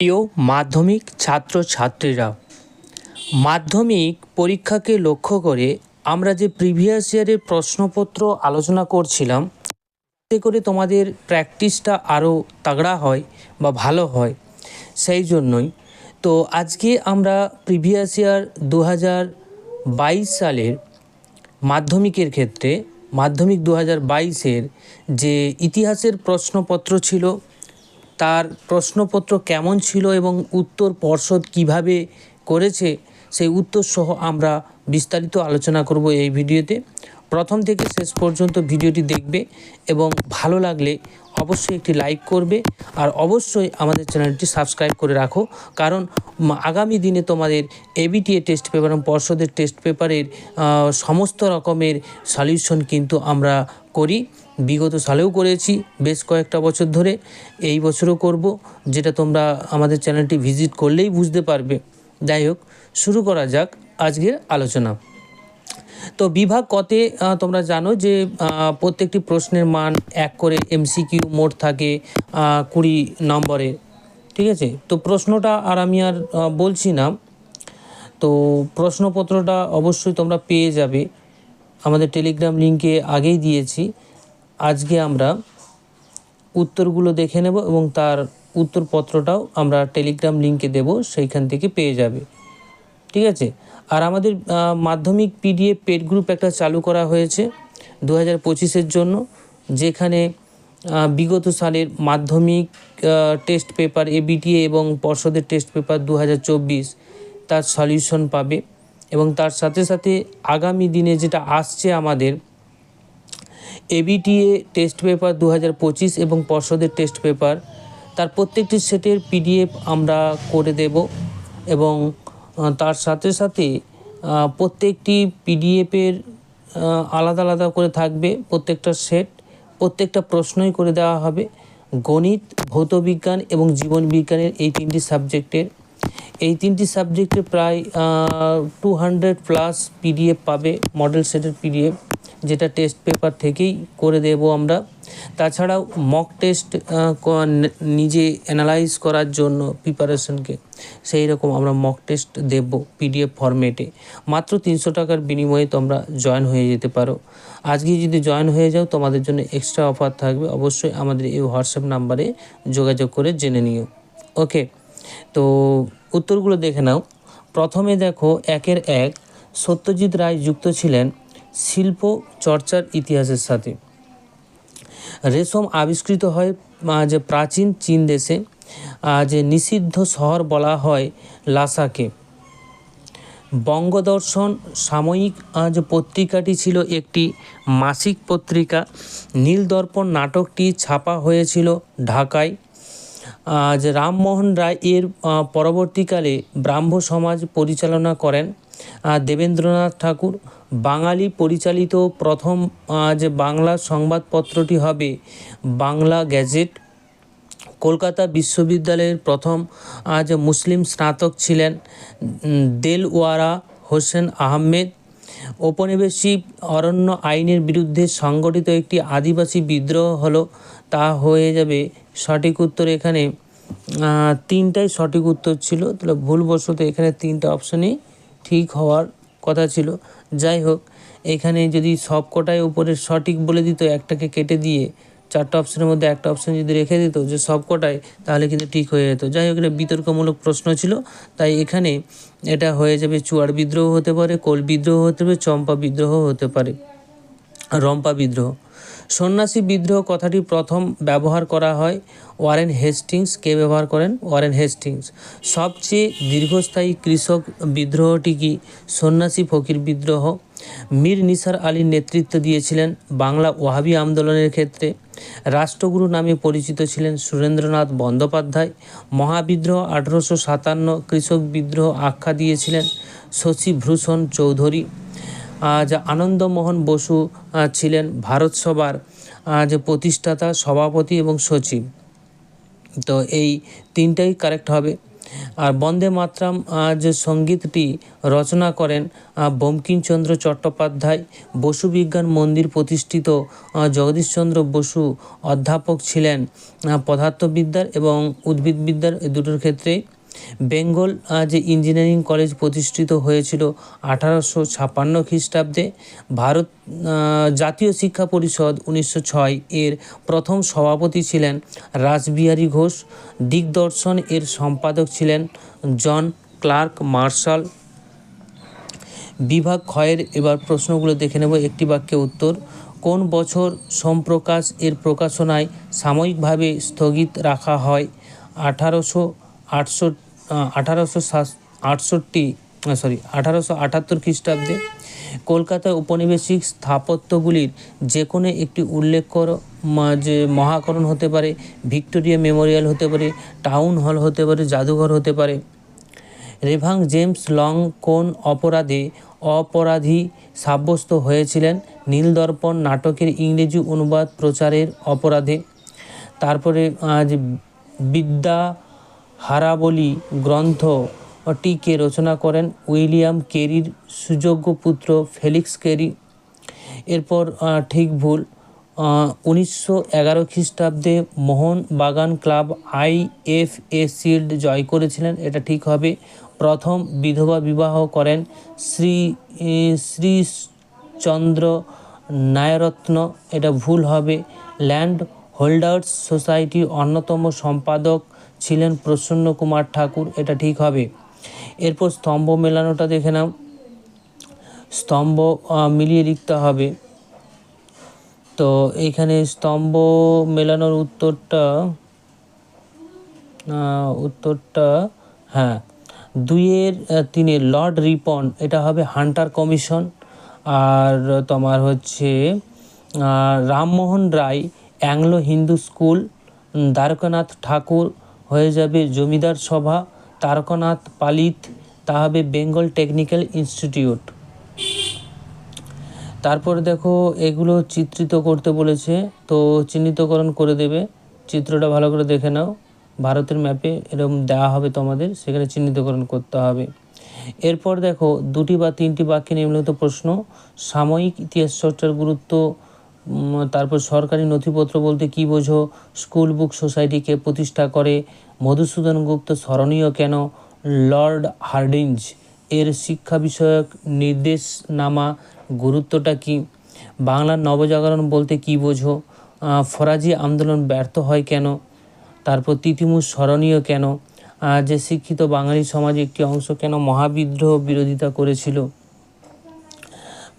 প্রিয় মাধ্যমিক ছাত্র ছাত্রীরা মাধ্যমিক পরীক্ষাকে লক্ষ্য করে আমরা যে প্রিভিয়াস ইয়ারের প্রশ্নপত্র আলোচনা করছিলাম এতে করে তোমাদের প্র্যাকটিসটা আরও তাগড়া হয় বা ভালো হয়। সেই জন্যই তো আজকে আমরা প্রিভিয়াস ইয়ার দু হাজার বাইশ সালের মাধ্যমিকের ক্ষেত্রে, মাধ্যমিক দু হাজার বাইশের যে ইতিহাসের প্রশ্নপত্র ছিল তার প্রশ্নপত্র কেমন ছিল এবং উত্তর পর্ষদ কীভাবে করেছে, সেই উত্তর সহ আমরা বিস্তারিত আলোচনা করব এই ভিডিওতে। প্রথম থেকে শেষ পর্যন্ত ভিডিওটি দেখবে এবং ভালো লাগলে অবশ্যই একটি লাইক করবে আর অবশ্যই আমাদের চ্যানেলটি সাবস্ক্রাইব করে রাখো। কারণ আগামী দিনে তোমাদের এবিটিএ টেস্ট পেপার এবং পর্ষদের টেস্ট পেপারের সমস্ত রকমের সলিউশন কিন্তু আমরা করি। বিগত সালেও করেছি, বেশ কয়েকটা বছর ধরে এই বছরও করব, যেটা তোমরা আমাদের চ্যানেলটি ভিজিট করলেই বুঝতে পারবে। যাই হোক, শুরু করা যাক আজকের আলোচনা। তো বিভাগ কতে তোমরা জানো যে প্রত্যেকটি প্রশ্নের মান এক করে এমসিকিউ মোট থাকে কুড়ি নম্বরে ঠিক আছে? তো প্রশ্নটা আর আমি আর বলছি না। তো প্রশ্নপত্রটা অবশ্যই তোমরা পেয়ে যাবে। আমাদের টেলিগ্রাম লিঙ্কে আগেই দিয়েছি। আজকে আমরা উত্তরগুলো দেখে নেব এবং তার উত্তরপত্রটাও আমরা টেলিগ্রাম লিঙ্কে দেব, সেইখান থেকে পেয়ে যাবে। ঠিক আছে? আর আমাদের মাধ্যমিক পিডিএফ পেড গ্রুপ একটা চালু করা হয়েছে দু হাজার পঁচিশের জন্য, যেখানে বিগত সালের মাধ্যমিক টেস্ট পেপার এবিটিএ এবং পর্ষদের টেস্ট পেপার দু হাজার চব্বিশ তার সলিউশন পাবে এবং তার সাথে সাথে আগামী দিনে যেটা আসছে আমাদের এবিটিএ টেস্ট পেপার দু হাজার পঁচিশ এবং পর্ষদের টেস্ট পেপার তার প্রত্যেকটি সেটের পিডিএফ আমরা করে দেব এবং তার সাথে সাথে প্রত্যেকটি পিডিএফের আলাদা আলাদা করে থাকবে প্রত্যেকটা সেট। প্রত্যেকটা প্রশ্নই করে দেওয়া হবে। গণিত, ভৌতবিজ্ঞান এবং জীবন বিজ্ঞানের এই তিনটি সাবজেক্টের। এই তিনটি সাবজেক্টে প্রায় টু হান্ড্রেড প্লাস পিডিএফ পাবে মডেল সেটের পিডিএফ যেটা টেস্ট পেপার থেকেই করে দেব আমরা। তাছাড়াও মক টেস্ট নিজে অ্যানালাইজ করার জন্য প্রিপারেশনকে সেই রকম আমরা মক টেস্ট দেব পিডিএফ ফরম্যাটে মাত্র তিনশো টাকার বিনিময়ে তোমরা জয়েন হয়ে যেতে পারো। আজকে যদি জয়েন হয়ে যাও, তোমাদের জন্য এক্সট্রা অফার থাকবে। অবশ্যই আমাদের এই হোয়াটসঅ্যাপ নাম্বারে যোগাযোগ করে জেনে নিও। ওকে তো উত্তরগুলো দেখে নাও। প্রথমে দেখো, একের এক সত্যজিৎ রায় যুক্ত ছিলেন শিল্প চর্চার ইতিহাসের সাথে। রেশম আবিষ্কৃত হয় যে প্রাচীন চীন দেশে যে নিষিদ্ধ শহর বলা হয় লাসাকে। বঙ্গদর্শন সাময়িক যে পত্রিকাটি ছিল একটি মাসিক পত্রিকা, নীলদর্পণ নাটকটি ছাপা হয়েছিল ঢাকায়। যে রামমোহন রায় এর পরবর্তীকালে ব্রাহ্ম সমাজ পরিচালনা করেন। দেবেন্দ্রনাথ ঠাকুর, বাঙালি পরিচালিত প্রথম যে বাংলা সংবাদপত্রটি হবে বাংলা গ্যাজেট। কলকাতা বিশ্ববিদ্যালয়ের প্রথম আজ মুসলিম স্নাতক ছিলেন দেলওয়ারা হোসেন আহমেদ। ঔপনিবেশিক অরণ্য আইনের বিরুদ্ধে সংগঠিত একটি আদিবাসী বিদ্রোহ হলো, তা হয়ে যাবে সঠিক উত্তর এখানে তিনটাই সঠিক উত্তর ছিল, তাহলে ভুলবশত এখানে তিনটা অপশানই ঠিক হওয়ার কথা ছিল। যাই হোক, এখানে যদি সব কটাই উপরে সঠিক বলে দিত, একটাকে কেটে দিয়ে চারটা অপশনের মধ্যে একটা অপশন যদি রেখে দিত যে সব কটাই, তাহলে কিন্তু ঠিক হয়ে যেত। যাই হোক, এটা বিতর্কমূলক প্রশ্ন ছিল। তাই এখানে এটা হয়ে যাবে চুয়ার বিদ্রোহ হতে পারে, কোল বিদ্রোহ হতে পারে, চম্পা বিদ্রোহ হতে পারে, রম্পা বিদ্রোহ। সন্ন্যাসী বিদ্রোহ কথাটি প্রথম ব্যবহার করা হয় ওয়ারেন হেস্টিংস। কে ব্যবহার করেন? Warren Hastings. সবচেয়ে দীর্ঘস্থায়ী কৃষক বিদ্রোহটি কি? সন্ন্যাসী ফকির বিদ্রোহ। মীর নিসার আলীর নেতৃত্ব দিয়েছিলেন বাংলা ওয়াহাবি আন্দোলনের ক্ষেত্রে। রাষ্ট্রগুরু নামে পরিচিত ছিলেন সুরেন্দ্রনাথ বন্দ্যোপাধ্যায়। মহাবিদ্রোহ আঠারোশো সাতান্ন কৃষক বিদ্রোহ আখ্যা দিয়েছিলেন শশীভূষণ চৌধুরী। যে আনন্দমোহন বসু ছিলেন ভারত সভার যে প্রতিষ্ঠাতা, সভাপতি এবং সচিব। তো এই তিনটাই কারেক্ট হবে। আর বন্দে মাতরম যে সঙ্গীতটি রচনা করেন বঙ্কিমচন্দ্র চট্টোপাধ্যায়। বসু বিজ্ঞান মন্দির প্রতিষ্ঠিত জগদীশচন্দ্র বসু অধ্যাপক ছিলেন পদার্থবিদ্যার এবং উদ্ভিদবিদ্যার এই দুটোর ক্ষেত্রে বেঙ্গল যে ইঞ্জিনিয়ারিং কলেজ প্রতিষ্ঠিত হয়েছিল আঠারোশো ছাপান্ন খ্রিস্টাব্দে। ভারত জাতীয় শিক্ষা পরিষদ উনিশশো ছয় এর প্রথম সভাপতি ছিলেন রাসবিহারী ঘোষ। দিগদর্শন এর সম্পাদক ছিলেন জন ক্লার্ক মার্শাল। বিভাগ ক্ষয়ের এবার প্রশ্নগুলো দেখে নেব, একটি বাক্যে উত্তর। কোন বছর সম্প্রকাশ এর প্রকাশনায় সাময়িকভাবে স্থগিত রাখা হয়? আঠারোশো আটশো, আঠারোশো আটষট্টি সরি আঠারোশো আটাত্তর খ্রিস্টাব্দে কলকাতা উপনিবেশিক স্থাপত্যগুলির যে কোনো একটি উল্লেখ করো। যে মহাকরণ হতে পারে, ভিক্টোরিয়া মেমোরিয়াল হতে পারে, টাউন হল হতে পারে, জাদুঘর হতে পারে। রেভাং জেমস লং কোন অপরাধে অপরাধী সাব্যস্ত হয়েছিলেন? নীলদর্পণ নাটকের ইংরেজি অনুবাদ প্রচারের অপরাধে। তারপরে আজ বিদ্যা হারাবলী গ্রন্থটিকে রচনা করেন উইলিয়াম কেরির সুযোগ্য পুত্র ফেলিক্স কেরি। এরপর ঠিক ভুল উনিশশো এগারো খ্রিস্টাব্দে Mohun Bagan club I F A shield জয় করেছিলেন। এটা ঠিক হবে। প্রথম বিধবা বিবাহ করেন শ্রী শ্রীচন্দ্র নায়রত্ন। এটা ভুল হবে। ল্যান্ড হোল্ডার্স সোসাইটির অন্যতম সম্পাদক ছিলেন প্রসন্ন কুমার ঠাকুর, এটা ঠিক হবে। এরপর স্তম্ভ মেলানোটা দেখে নাও। স্তম্ভ মিলিয়ে লিখতে হবে। তো এইখানে স্তম্ভ মেলানোর উত্তরটা উত্তরটা হ্যাঁ দুইয়ের তিনে লর্ড রিপন, এটা হবে হান্টার কমিশন। আর তোমার হচ্ছে রামমোহন রায়, অ্যাংলো হিন্দু স্কুল দ্বারকানাথ ঠাকুর হয়ে যাবে জমিদার সভা, তারকনাথ, পালিত, তা হবে বেঙ্গল টেকনিক্যাল ইনস্টিটিউট। তারপরে দেখো, এগুলো চিত্রিত করতে বলেছে, তো চিহ্নিতকরণ করে দেবে। চিত্রটা ভালো করে দেখে নাও। ভারতের ম্যাপে এরকম দেওয়া হবে তোমাদের, সেখানে চিহ্নিতকরণ করতে হবে। এরপর দেখো, দুটি বা তিনটি বাক্যে নিম্নলিখিত প্রশ্ন, সাময়িক ইতিহাস চর্চার গুরুত্ব তারপর সরকারি নথিপত্র বলতে কি বোঝো? স্কুল বুক সোসাইটিকে প্রতিষ্ঠা করে মধুসূদন গুপ্ত স্মরণীয় কেন? লর্ড হার্ডিঞ্জ, এর শিক্ষা বিষয়ক নির্দেশনামা গুরুত্বটা কি? বাংলার নবজাগরণ বলতে কি বোঝো? ফরাজি আন্দোলন ব্যর্থ হয় কেন? তারপর তিতিমুর স্মরণীয় কেন? যে শিক্ষিত বাঙালি সমাজে একটি অংশ কেন মহাবিদ্রোহ বিরোধিতা করেছিল?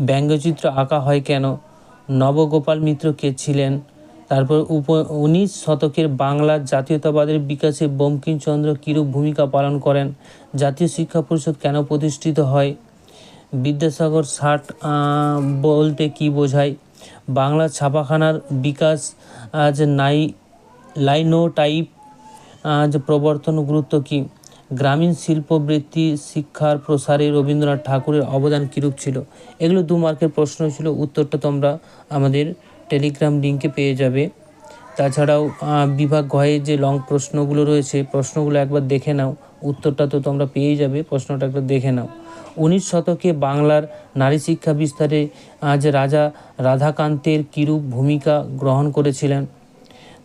ব্যঙ্গচিত্র আঁকা হয় কেন? নবগোপাল মিত্র কে ছিলেন? তারপর উপ উনিশ শতকের বাংলার জাতীয়তাবাদের বিকাশে বঙ্কিমচন্দ্র কিরূপ ভূমিকা পালন করেন? জাতীয় শিক্ষা পরিষদ কেন প্রতিষ্ঠিত হয়? বিদ্যাসাগর ষাট বলতে কি বোঝায়? বাংলা ছাপাখানার বিকাশ আজ নাই লাইনো টাইপ আজ প্রবর্তন গুরুত্ব কি? গ্রামীণ শিল্পবৃত্তি, শিক্ষার প্রসারে রবীন্দ্রনাথ ঠাকুরের অবদান কীরূপ ছিল? এগুলো দু মার্কের প্রশ্ন ছিল, উত্তরটা তোমরা আমাদের টেলিগ্রাম লিঙ্কে পেয়ে যাবে। তাছাড়াও বিভাগ ঘয়ে যে লং প্রশ্নগুলো রয়েছে, প্রশ্নগুলো একবার দেখে নাও। উত্তরটা তো তোমরা পেয়েই যাবে, প্রশ্নটা একবার দেখে নাও। উনিশ শতকে বাংলার নারী শিক্ষা বিস্তারে আজ রাজা রাধাকান্তের কিরূপ ভূমিকা গ্রহণ করেছিলেন?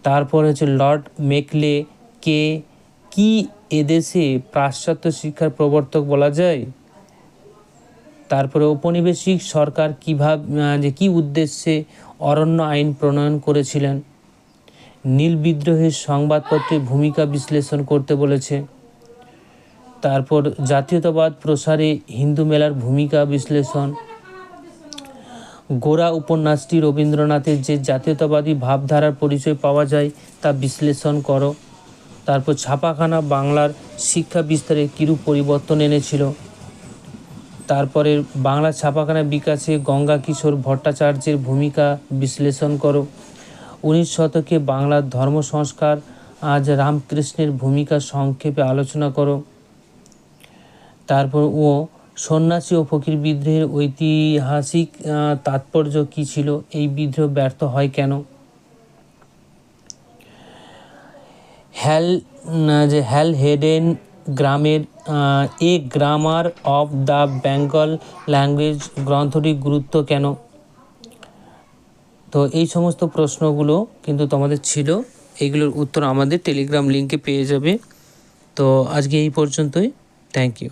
তারপর হচ্ছে লর্ড মেকলে কে, কি এদেশে পাশ্চাত্য শিক্ষার প্রবর্তক বলা যায়। তারপরে ঔপনিবেশিক সরকার কীভাবে যে কি উদ্দেশ্যে অরণ্য আইন প্রণয়ন করেছিলেন। নীল বিদ্রোহের সংবাদপত্রে ভূমিকা বিশ্লেষণ করতে বলেছে। তারপর জাতীয়তাবাদ প্রসারে হিন্দু মেলার ভূমিকা বিশ্লেষণ। গোরা উপন্যাসটি রবীন্দ্রনাথের যে জাতীয়তাবাদী ভাবধারার পরিচয় পাওয়া যায় তা বিশ্লেষণ করো। তারপর ছাপাখানা বাংলার শিক্ষা বিস্তারে কিরূপ পরিবর্তন এনেছিল? তারপরে বাংলা ছাপাখানা বিকাশে গঙ্গা কিশোর ভট্টাচার্যের ভূমিকা বিশ্লেষণ করো। উনিশ শতকে বাংলার ধর্ম সংস্কার আজ রামকৃষ্ণের ভূমিকা সংক্ষেপে আলোচনা করো। তারপর ও, সন্ন্যাসী ও ফকির বিদ্রোহের ঐতিহাসিক তাৎপর্য কী ছিল? এই বিদ্রোহ ব্যর্থ হয় কেন? হ্যাল যে হ্যাল হেডেন গ্রামের a grammar of the Bengal language গ্রন্থটির গুরুত্ব কেন? তো এই সমস্ত প্রশ্নগুলো কিন্তু তোমাদের ছিল। এইগুলোর উত্তর আমাদের টেলিগ্রাম লিঙ্কে পেয়ে যাবে। তো আজকে এই পর্যন্তই। Thank you